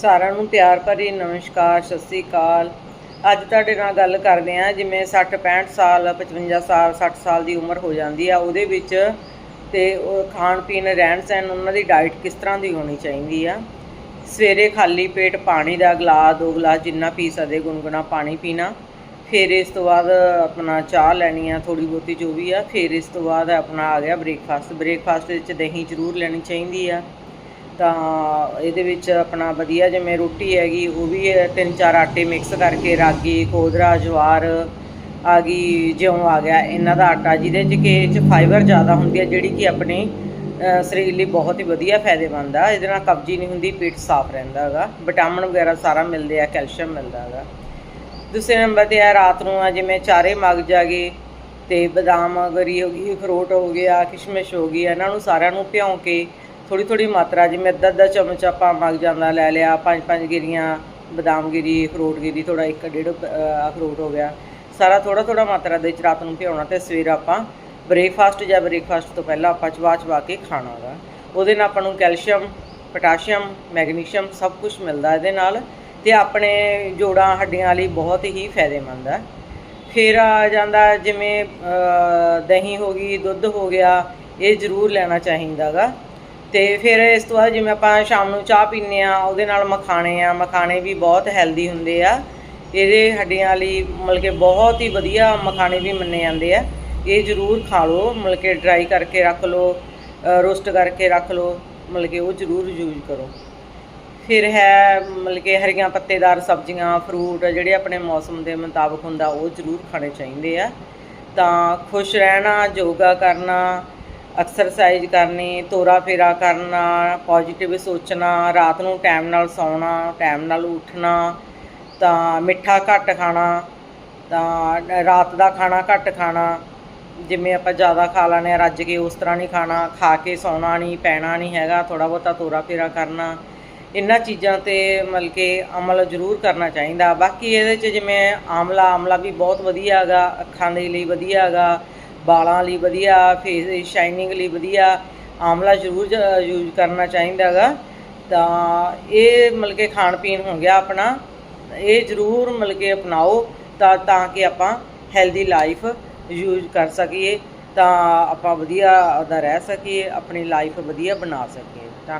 ਸਾਰਿਆਂ ਨੂੰ ਪਿਆਰ ਭਰੀ ਨਮਸਕਾਰ, ਸਤਿ ਸ੍ਰੀ ਅਕਾਲ। ਅੱਜ ਤੁਹਾਡੇ ਨਾਲ ਗੱਲ ਕਰਦੇ ਹਾਂ, ਜਿਵੇਂ 60 65 ਸਾਲ 55 ਸਾਲ 60 ਸਾਲ ਦੀ ਉਮਰ ਹੋ ਜਾਂਦੀ ਆ, ਉਹਦੇ ਵਿੱਚ ਤੇ ਖਾਣ ਪੀਣ, ਰਹਿਣ ਸਹਿਣ, ਉਹਨਾਂ ਦੀ ਡਾਈਟ ਕਿਸ ਤਰ੍ਹਾਂ ਦੀ ਹੋਣੀ ਚਾਹੀਦੀ ਆ? ਸਵੇਰੇ ਖਾਲੀ ਪੇਟ ਪਾਣੀ ਦਾ ਗਲਾਸ, ਦੋ ਗਲਾਸ ਜਿੰਨਾ ਪੀ ਸਕਦੇ ਗੁਨਗੁਣਾ ਪਾਣੀ ਪੀਣਾ। ਫਿਰ ਇਸ ਤੋਂ ਬਾਅਦ ਆਪਣਾ ਚਾਹ ਲੈਣੀ ਆ ਥੋੜੀ ਬਹੁਤੀ ਜੋ ਵੀ ਆ, ਫਿਰ ਇਸ ਤੋਂ ਬਾਅਦ ਆਪਣਾ ਆ ਗਿਆ ਬ੍ਰੇਕਫਾਸਟ ਬ੍ਰੇਕਫਾਸਟ ਵਿੱਚ ਦਹੀਂ ਜ਼ਰੂਰ ਲੈਣੀ ਚਾਹੀਦੀ ਆ। ਤਾਂ ਇਹਦੇ ਵਿੱਚ ਆਪਣਾ ਵਧੀਆ ਜਿਵੇਂ ਰੋਟੀ ਹੈਗੀ, ਉਹ ਵੀ ਤਿੰਨ ਚਾਰ ਆਟੇ ਮਿਕਸ ਕਰਕੇ ਰਾਗੀ ਕੋਦਰਾ ਜਵਾਰ ਆ ਗਈ, ਜਿਉਂ ਆ ਗਿਆ। ਇਹਨਾਂ ਦਾ ਆਟਾ, ਜਿਹਦੇ 'ਚ ਕਿ ਇਹ 'ਚ ਫਾਈਬਰ ਜ਼ਿਆਦਾ ਹੁੰਦੀ ਹੈ, ਜਿਹੜੀ ਕਿ ਆਪਣੇ ਸਰੀਰ ਲਈ ਬਹੁਤ ਹੀ ਵਧੀਆ ਫਾਇਦੇਮੰਦ ਆ। ਇਹਦੇ ਨਾਲ ਕਬਜ਼ੀ ਨਹੀਂ ਹੁੰਦੀ, ਪੇਟ ਸਾਫ਼ ਰਹਿੰਦਾ ਹੈਗਾ। ਵਿਟਾਮਿਨ ਵਗੈਰਾ ਸਾਰਾ ਮਿਲਦੇ ਆ, ਕੈਲਸ਼ੀਅਮ ਮਿਲਦਾ ਹੈਗਾ। ਦੂਸਰੇ ਨੰਬਰ ਤੇ ਆ, ਰਾਤ ਨੂੰ ਆ, ਜਿਵੇਂ ਚਾਰੇ ਮਗਜ ਆ ਗਏ ਤੇ ਬਦਾਮ, ਗਰੀ ਹੋ ਗਈ, ਅਖਰੋਟ ਹੋ ਗਿਆ, ਕਿਸ਼ਮਿਸ਼ ਹੋ ਗਈ, ਇਹਨਾਂ ਨੂੰ ਸਾਰਿਆਂ ਨੂੰ ਭਿਉਂ ਕੇ ਥੋੜੀ ਥੋੜੀ ਮਾਤਰਾ ਜਿਵੇਂ ਅੱਧਾ ਅੱਧਾ ਚਮਚ ਆਪਾਂ ਮਗ ਜਾਂਦਾ ਲੈ ਲਿਆ, ਪੰਜ ਪੰਜ ਗਿਰੀਆਂ, ਬਦਾਮ ਗਿਰੀ, ਅਖਰੋਟ ਗਿਰੀ ਥੋੜਾ ਇੱਕ ਡੇਢ ਅਖਰੋਟ ਹੋ ਗਿਆ। ਸਾਰਾ ਥੋੜਾ ਥੋੜਾ ਮਾਤਰਾ ਦੇ ਵਿੱਚ ਰਾਤ ਨੂੰ ਭਿਉਣਾ ਤੇ ਸਵੇਰ ਆਪਾਂ ਬ੍ਰੇਕਫਾਸਟ ਜਾਂ ਬ੍ਰੇਕਫਾਸਟ ਤੋਂ ਪਹਿਲਾਂ ਆਪਾਂ ਚਬਾ ਚਵਾ ਕੇ ਖਾਣਾ ਗਾ ਉਹਦੇ ਨਾਲ ਆਪਾਂ ਨੂੰ ਕੈਲਸ਼ੀਅਮ, ਪੋਟਾਸ਼ੀਅਮ, ਮੈਗਨੀਸ਼ੀਅਮ ਸਭ ਕੁਝ ਮਿਲਦਾ ਇਹਦੇ ਨਾਲ ਤੇ ਆਪਣੇ ਜੋੜਾਂ ਹੱਡੀਆਂ ਲਈ ਬਹੁਤ ਹੀ ਫਾਇਦੇਮੰਦ ਹੈ ਫਿਰ ਆ ਜਾਂਦਾ ਜਿਵੇਂ ਦਹੀਂ ਹੋ ਗਈ, ਦੁੱਧ ਹੋ ਗਿਆ, ਇਹ ਜ਼ਰੂਰ ਲੈਣਾ ਚਾਹੀਦਾਗਾ ਤੇ ਫਿਰ ਇਸ ਤੋਂ ਬਾਅਦ ਜਿਵੇਂ ਆਪਾਂ ਸ਼ਾਮ ਨੂੰ ਚਾਹ ਪੀਂਦੇ ਆ ਉਹਦੇ ਨਾਲ ਮਖਾਣੇ ਆ। ਮਖਾਣੇ ਵੀ ਬਹੁਤ ਹੈਲਦੀ ਹੁੰਦੇ ਆ। ਇਹਦੇ ਹੱਡੀਆਂ ਲਈ ਮਤਲਬ ਕਿ ਬਹੁਤ ਹੀ ਵਧੀਆ ਮਖਾਣੇ ਵੀ ਮੰਨੇ ਜਾਂਦੇ ਆ। ਇਹ ਜ਼ਰੂਰ ਖਾ ਲਓ, ਮਤਲਬ ਕਿ ਡਰਾਈ ਕਰਕੇ ਰੱਖ ਲਓ ਰੋਸਟ ਕਰਕੇ ਰੱਖ ਲਓ, ਮਤਲਬ ਕਿ ਉਹ ਜ਼ਰੂਰ ਯੂਜ਼ ਕਰੋ। ਫਿਰ ਹੈ ਮਤਲਬ ਕਿ ਹਰੀਆਂ ਪੱਤੇਦਾਰ ਸਬਜ਼ੀਆਂ ਫਰੂਟ ਜਿਹੜੇ ਆਪਣੇ ਮੌਸਮ ਦੇ ਮੁਤਾਬਕ ਹੁੰਦਾ, ਉਹ ਜ਼ਰੂਰ ਖਾਣੇ ਚਾਹੀਦੇ ਆ। ਤਾਂ ਖੁਸ਼ ਰਹਿਣਾ, ਯੋਗਾ ਕਰਨਾ ਐਕਸਰਸਾਈਜ਼ ਕਰਨੀ, ਤੋਰਾ ਫੇਰਾ ਕਰਨਾ ਪੋਜ਼ਿਟਿਵ ਸੋਚਣਾ, ਰਾਤ ਨੂੰ ਟਾਈਮ ਨਾਲ ਸੌਣਾ ਟਾਈਮ ਨਾਲ ਉੱਠਣਾ, ਤਾਂ ਮਿੱਠਾ ਘੱਟ ਖਾਣਾ, ਤਾਂ ਰਾਤ ਦਾ ਖਾਣਾ ਘੱਟ ਖਾਣਾ, ਜਿਵੇਂ ਆਪਾਂ ਜ਼ਿਆਦਾ ਖਾ ਲੈਂਦੇ ਹਾਂ, ਰੱਜ ਕੇ ਉਸ ਤਰ੍ਹਾਂ ਨਹੀਂ ਖਾਣਾ, ਖਾ ਕੇ ਸੌਣਾ ਨਹੀਂ, ਪੈਣਾ ਨਹੀਂ ਹੈਗਾ ਥੋੜਾ ਬਹੁਤਾ ਤੋਰਾ ਫੇਰਾ ਕਰਨਾ, ਇਹਨਾਂ ਚੀਜ਼ਾਂ ਤੇ ਮਤਲਬ ਕਿ ਅਮਲ ਜ਼ਰੂਰ ਕਰਨਾ ਚਾਹੀਦਾ। ਬਾਕੀ ਇਹਦੇ 'ਚ ਜਿਵੇਂ ਆਮਲਾ ਆਮਲਾ ਵੀ ਬਹੁਤ ਵਧੀਆ ਹੈਗਾ, ਅੱਖਾਂ ਦੇ ਲਈ ਵਧੀਆ ਹੈਗਾ ਵਾਲਾਂ ਲਈ ਵਧੀਆ ਫੇਸ ਦੀ ਸ਼ਾਈਨਿੰਗ ਲਈ ਵਧੀਆ, ਆਮਲਾ ਜ਼ਰੂਰ ਯੂਜ਼ ਕਰਨਾ ਚਾਹੀਦਾ ਹੈਗਾ ਤਾਂ ਇਹ ਮਤਲਬ ਕਿ ਖਾਣ ਪੀਣ ਹੋ ਗਿਆ ਆਪਣਾ। ਇਹ ਜ਼ਰੂਰ ਮਤਲਬ ਕਿ ਅਪਣਾਓ, ਤਾਂ ਤਾਂ ਕਿ ਆਪਾਂ ਹੈਲਦੀ ਲਾਈਫ ਯੂਜ਼ ਕਰ ਸਕੀਏ, ਤਾਂ ਆਪਾਂ ਵਧੀਆ ਉਹਦਾ ਰਹਿ ਸਕੀਏ, ਆਪਣੀ ਲਾਈਫ ਵਧੀਆ ਬਣਾ ਸਕੀਏ। ਧੰਨ